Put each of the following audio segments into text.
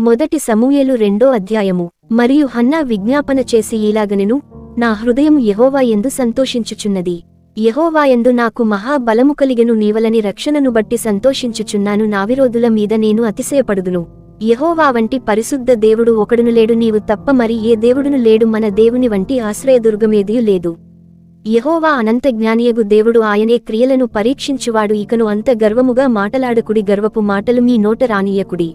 మొదటి సమూయేలు రెండో అధ్యాయము. మరియు హన్నా విజ్ఞాపన చేసి ఇలాగనెను నా హృదయం యహోవా ఎందు సంతోషించుచున్నది. యహోవా ఎందు నాకు మహాబలము కలిగెను నీవలని రక్షణను బట్టి సంతోషించుచున్నాను నావిరోధుల మీద నేను అతిశయపడుదును. యహోవా వంటి పరిశుద్ధ దేవుడు ఒకడును లేడు నీవు తప్ప మరి ఏ దేవుడును లేడు మన దేవుని వంటి ఆశ్రయదుర్గమేదియు లేదు. యహోవా అనంత జ్ఞానియగు దేవుడు ఆయనే క్రియలను పరీక్షించువాడు ఇకను అంత గర్వముగా మాటలాడకుడి గర్వపు మాటలు మీ నోట రానీయకుడి.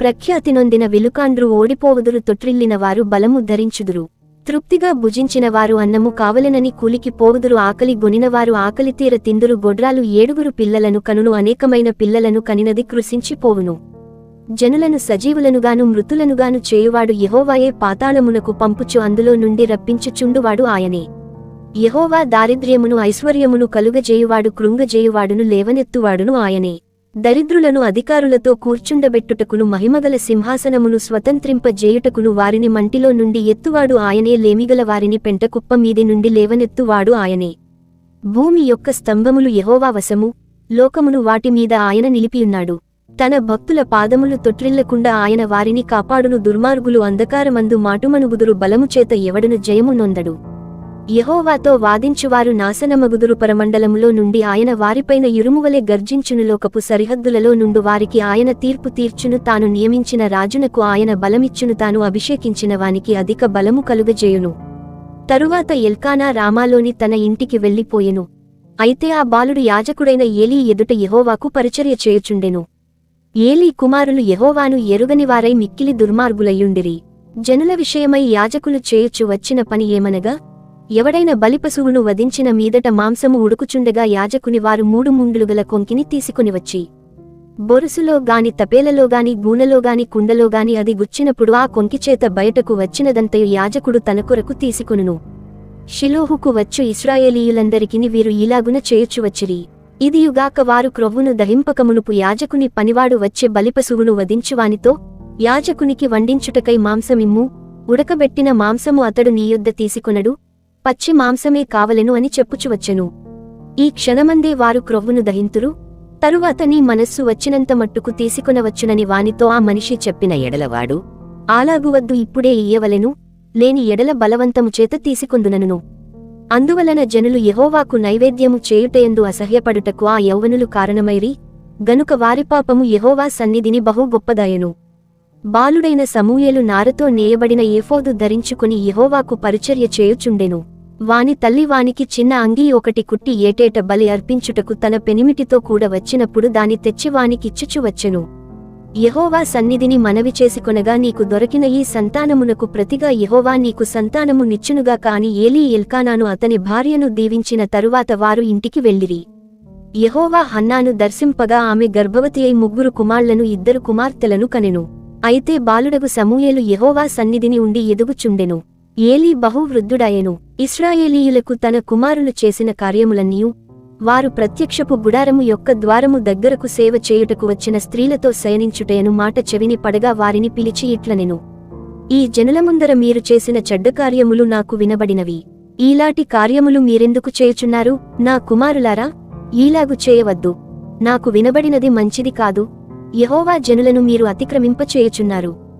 ప్రఖ్యాతి నొందిన విలుకాండ్రు ఓడిపోవుదురు తొట్రిల్లిన వారు బలము ధరించుదురు. తృప్తిగా భుజించిన వారు అన్నము కావలెనని కూలికి పోవుదురు ఆకలి గొనినవారు ఆకలి తీర తిందురు గొడ్రాలు ఏడుగురు పిల్లలను కనును అనేకమైన పిల్లలను కనినది కృశించిపోవును జనులను సజీవులనుగాను మృతులనుగాను చేయువాడు యహోవాయే పాతాళమునకు పంపుచు అందులో నుండి రప్పించుచుండువాడు ఆయనే. యహోవా దారిద్ర్యమును ఐశ్వర్యమును కలుగజేయువాడు కృంగజేయువాడును లేవనెత్తువాడును ఆయనే. దరిద్రులను అధికారులతో కూర్చుండబెట్టుటకును మహిమగల సింహాసనమును స్వతంత్రింపజేయుటకును వారిని మంటిలో నుండి ఎత్తువాడు ఆయనే లేమిగల వారిని పెంటకుప్ప మీది నుండి లేవనెత్తువాడు ఆయనే. భూమి యొక్క స్తంభములు యెహోవా వశము లోకమును వాటిమీద ఆయన నిలిపియున్నాడు. తన భక్తుల పాదములు తొట్రిల్లకుండా ఆయన వారిని కాపాడును దుర్మార్గులు అంధకారమందు మాటుమనుగుదురు బలముచేత ఎవడును జయము నొందడు. యహోవాతో వాదించువారు నాశనమగుదురు పరమండలంలో నుండి ఆయన వారిపైన ఇరుమువలె గర్జించును. లోకపు సరిహద్దులలో నుండు వారికి ఆయన తీర్పు తీర్చును. తాను నియమించిన రాజునకు ఆయన బలమిచ్చును. తాను అభిషేకించిన వానికి అధిక బలము కలుగజేయును. తరువాత ఎల్కానా రామాలోని తన ఇంటికి వెళ్ళిపోయెను. అయితే ఆ బాలుడు యాజకుడైన ఏలీ ఎదుట యహోవాకు పరిచర్య చేయుచుండెను. ఏలీ కుమారులు యహోవాను ఎరుగనివారై మిక్కిలి దుర్మార్గులయ్యుండిరి. జనుల విషయమై యాజకులు చేయుచు వచ్చిన పని ఏమనగా ఎవడైన బలిపశువును వధించిన మీదట మాంసము ఉడుకుచుండగా యాజకుని వారు మూడు ముండులుగల కొంకిని తీసుకునివచ్చి బొరుసులో గాని తపేలలో గాని కుండలోగాని గాని కుండలో గాని అది గుచ్చినప్పుడు ఆ కొంకిచేత బయటకు వచ్చినదంతయు యాజకుడు తన కొరకు తీసుకును షిలోహుకు వచ్చు ఇస్రాయేలీయులందరికిని వీరు ఇలాగున చేయుచువచ్చిరి ఇదియుగాక వారు క్రొవ్వును దహింపకమునుపు యాజకుని పనివాడు వచ్చే బలిపశువును వధించువానితో యాజకునికి వండించుటకై మాంసమిమ్ము ఉడకబెట్టిన మాంసము అతడు నీయొద్ద తీసుకొనడు. పచ్చి మాంసమే కావలెను అని చెప్పుచువచ్చెను ఈ క్షణమందే వారు క్రొవ్వును దహింతురు. తరువాత నీ మనస్సు వచ్చినంత మట్టుకు తీసుకొనవచ్చునని వానితో ఆ మనిషి చెప్పిన ఎడలవాడు ఆలాగువద్దు ఇప్పుడే ఇయ్యవలెను. లేని ఎడల బలవంతము చేత తీసుకొందునను. అందువలన జనులు యహోవాకు నైవేద్యము చేయుటయందు అసహ్యపడుటకు ఆ యౌవనులు కారణమైరి. గనుక వారి పాపము యహోవా సన్నిధిని బహు గొప్పదాయను. బాలుడైన సమూయేలు నారతో నేయబడిన ఏఫోదు ధరించుకుని యహోవాకు పరిచర్య చేయుచుండెను. వాని తల్లి వానికి చిన్న అంగీ ఒకటి కుట్టి ఏటేట బలి అర్పించుటకు తన పెనిమిటితో కూడా వచ్చినప్పుడు దాని తెచ్చి వానికిచ్చుచు వచ్చెను. యహోవా సన్నిధిని మనవి చేసుకొనగా నీకు దొరికిన ఈ సంతానమునకు ప్రతిగా యహోవా నీకు సంతానము నిచ్చునుగా కాని ఏలీ ఎల్కానాను అతని భార్యను దీవించిన తరువాత వారు ఇంటికి వెళ్ళిరి. యహోవా హన్నాను దర్శింపగా ఆమె గర్భవతి అయి ముగ్గురు కుమార్లను ఇద్దరు కుమార్తెలను కనెను. అయితే బాలుడగు సమూయేలు యహోవా సన్నిధిని ఉండి ఎదుగుచుండెను. ఏలీ బహువృద్ధుడాయెను. ఇస్రాయేలీయులకు తన కుమారులు చేసిన కార్యములన్నీయు వారు ప్రత్యక్షపు గుడారము యొక్క ద్వారము దగ్గరకు సేవ చేయుటకు వచ్చిన స్త్రీలతో శయనించుటయను మాట చెవిని పడగా వారిని పిలిచి ఇట్లనెను. ఈ జనుల ముందర మీరు చేసిన చెడ్డ కార్యములు నాకు వినబడినవి. ఈలాటి కార్యములు మీరెందుకు చేయుచున్నారు? నా కుమారులారా ఈలాగు చేయవద్దు. నాకు వినబడినది మంచిది కాదు. యహోవా జనులను మీరు అతిక్రమింపచేయుచున్నారు.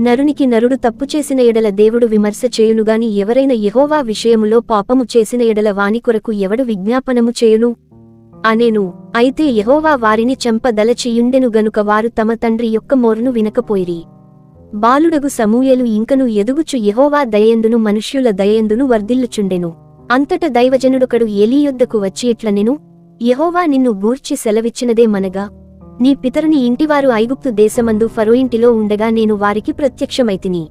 నరునికి నరుడు తప్పు చేసిన ఎడల దేవుడు విమర్శ చేయునుగాని ఎవరైన యహోవా విషయములో పాపము చేసిన ఎడల వాని కొరకు ఎవడు విజ్ఞాపనము చేయును? అనేను అయితే యహోవా వారిని చెంపదలచియుండెను గనుక వారు తమ తండ్రి యొక్క మోరును వినకపోయిరి. బాలుడగు సమూయలు ఇంకను ఎదుగుచు యహోవా దయందును మనుష్యుల దయందును వర్ధిల్లుచుండెను. అంతట దైవజనుడొకడు ఏలీయొద్దకు వచ్చి ఇట్లనెను యహోవా నిన్ను గూర్చి సెలవిచ్చినదే మనగా? నీ పితరుని ఇంటివారు ఐగుప్తు దేశమందు ఫరోయింటిలో ఉండగా నేను వారికి ప్రత్యక్షమైతిని.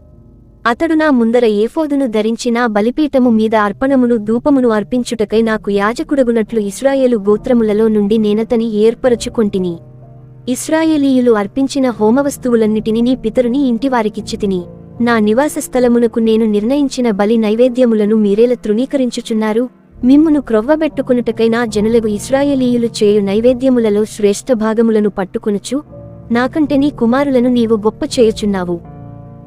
అతడు నా ముందర ఏఫోదును ధరించి నా బలిపీఠము మీద అర్పణమును ధూపమును అర్పించుటకై నాకు యాజకుడగునట్లు ఇస్రాయేలు గోత్రములలో నుండి నేనతని ఏర్పరచుకొంటిని. ఇస్రాయేలీయులు అర్పించిన హోమవస్తువులన్నిటిని నీ పితరుని ఇంటివారికిచ్చితిని. నా నివాస స్థలమునకు నేను నిర్ణయించిన బలి నైవేద్యములను మీరేల తృణీకరించుచున్నారు? మిమ్మును క్రొవ్వబెట్టుకునుటకైనా నా ఇస్రాయేలీయులు చేయు నైవేద్యములలో శ్రేష్ఠ భాగములను పట్టుకునుచు నాకంటే నీ కుమారులను నీవు గొప్ప చేయుచున్నావు.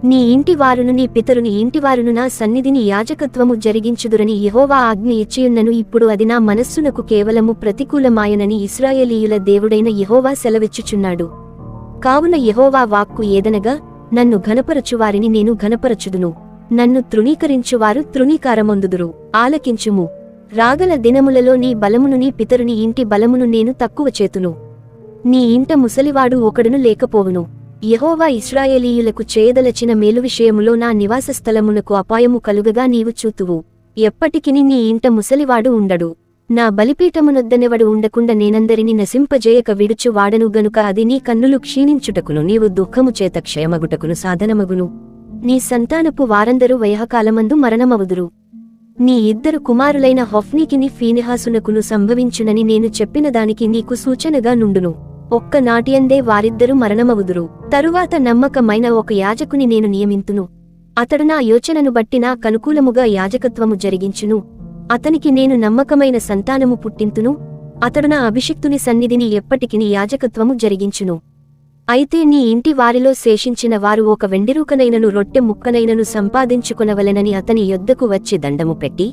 నీ ఇంటి వారును నీ పితరుని ఇంటివారును నా సన్నిధిని యాజకత్వము జరిగించుదురని యహోవా ఆజ్ఞ ఇచ్చియున్నను ఇప్పుడు అది నా మనస్సునకు కేవలము ప్రతికూలమాయనని ఇస్రాయేలీయుల దేవుడైన యహోవా సెలవిచ్చుచున్నాడు. కావున యహోవా వాక్కు ఏదనగా నన్ను ఘనపరచువారిని నేను ఘనపరచుదును. నన్ను తృణీకరించువారు తృణీకారమొందుదురు. ఆలకించుము. రాగల దినములలో నీ బలమును నీ పితరుని ఇంటి బలమును నేను తక్కువ చేతును. నీ ఇంట ముసలివాడు ఒకడును లేకపోవును. యహోవా ఇస్రాయేలీయులకు చేయదలచిన మేలు విషయములో నా నివాస స్థలమునకు అపాయము కలుగగా నీవు చూతువు. ఎప్పటికిని నీ ఇంట ముసలివాడు ఉండడు. నా బలిపీఠమునొద్దనెవడు ఉండకుండా నేనందరిని నశింపజేయక విడుచు వాడను గనుక అది నీ కన్నులు క్షీణించుటకును. నీవు దుఃఖము చేత క్షయమగుటకును సాధనమగును. నీ సంతానపు వారందరూ వయహకాలమందు మరణమవుదురు. నీ ఇద్దరు కుమారులైన హొఫ్నీకిని ఫీనిహాసునకును సంభవించునని నేను చెప్పిన దానికి నీకు సూచనగా నుండును. ఒక్క నాటియందే వారిద్దరూ మరణమవుదురు. తరువాత నమ్మకమైన ఒక యాజకుని నేను నియమింతును. అతడు నా యోచనను బట్టి నా కనుకూలముగా యాజకత్వము జరిగించును. అతనికి నేను నమ్మకమైన సంతానము పుట్టింతును. అతడు నా అభిషిక్తుని సన్నిధిని ఎప్పటికిని యాజకత్వము జరిగించును. అయితే నీ ఇంటి వారిలో శేషించిన వారు ఒక వెండిరూకనైనను రొట్టె ముక్కనైనను సంపాదించుకొనవలెనని అతని యొద్దకు వచ్చి దండము పెట్టి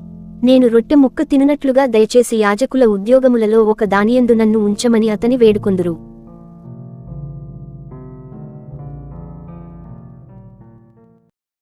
నేను రొట్టె ముక్క తిననట్లుగా దయచేసి యాజకుల ఉద్యోగములలో ఒక దానియందు నన్ను ఉంచమని అతని వేడుకొందురు.